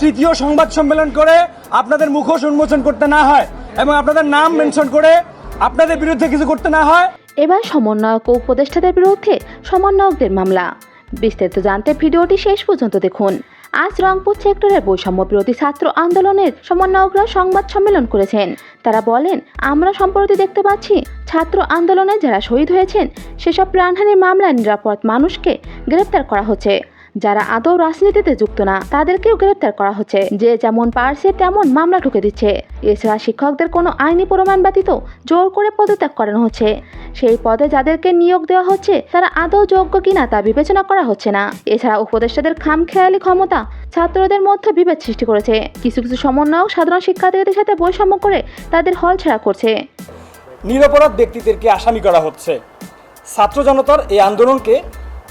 তৃতীয় সংবাদ সম্মেলন করে আপনাদের মুখোশ উন্মোচন করতে না হয় এবং আপনাদের নাম মেনশন করে আপনাদের বিরুদ্ধে কিছু করতে না হয়। এবার সমন্বয়ক ও উপদেষ্টাদের বিরুদ্ধে সমন্বয়কদের মামলা। বিস্তারিত জানতে ভিডিওটি শেষ পর্যন্ত দেখুন। আজ রংপুর সেক্টরের বৈষম্য বিরোধী ছাত্র আন্দোলনের সমন্বয়করা সংবাদ সম্মেলন করেছেন। তারা বলেন, আমরা সম্প্রতি দেখতে পাচ্ছি, ছাত্র আন্দোলনে যারা শহীদ হয়েছেন, সেসব প্রাণহানির মামলায় নিরাপদ মানুষকে গ্রেপ্তার করা হচ্ছে। যারা আদৌ রাজনীতিতে যুক্ত না, তাদেরকেও গ্রেপ্তার করা হচ্ছে। যে যেমন পারছে, তেমন মামলা ঢুকে দিচ্ছে। এছাড়া শিক্ষকদের কোনো আইনি প্রমাণ ব্যতীত জোর করে পদত্যাগ করানো হচ্ছে। সেই পদে যাদেরকে নিয়োগ দেওয়া হচ্ছে, তারা আদৌ যোগ্য কিনা তা বিবেচনা করা হচ্ছে না। এছাড়া উপদেষ্টাদের খামখেয়ালি ক্ষমতা ছাত্রদের মধ্যে বিভেদ সৃষ্টি করেছে। কিছু কিছু সমন্বয়ক সাধারণ শিক্ষার্থীদের সাথে বৈষম্য করে তাদের হল ছাড়া করছে। নিরপরাধ ব্যক্তিদেরকে আসামি করা হচ্ছে। ছাত্র জনতার এই আন্দোলনকে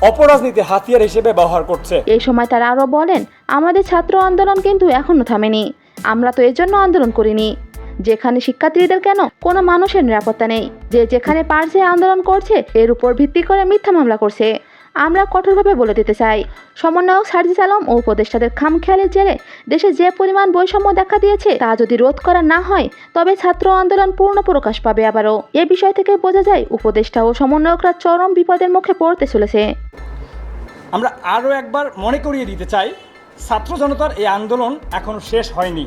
অপরাজনীতির হাতিয়ার হিসেবে ব্যবহার করছে। এই সময় তারা আরও বলেন, আমাদের ছাত্র আন্দোলন কিন্তু এখনও থামেনি। আমরা তো এর জন্য আন্দোলন করিনি। যেখানে শিক্ষার্থীদের কেন কোনো মানুষের নিরাপত্তা নেই? যে যেখানে পারছে আন্দোলন করছে, এর উপর ভিত্তি করে মিথ্যা মামলা করছে। আমরা কঠোরভাবে বলে দিতে চাই। সমন্বয়ক সার্জিস আলম ও উপদেষ্টাদের খামখেয়ালের জেরে দেশে যে পরিমাণ বৈষম্য দেখা দিয়েছে, তা যদি রোধ করা না হয়, তবে ছাত্র আন্দোলন পূর্ণ প্রকাশ পাবে আবারও। এ বিষয় থেকে বোঝা যায়, উপদেষ্টা ও সমন্বয়করা চরম বিপদের মুখে পড়তে চলেছে। আমরা আরও একবার মনে করিয়ে দিতে চাই, ছাত্র জনতার এই আন্দোলন এখনও শেষ হয়নি।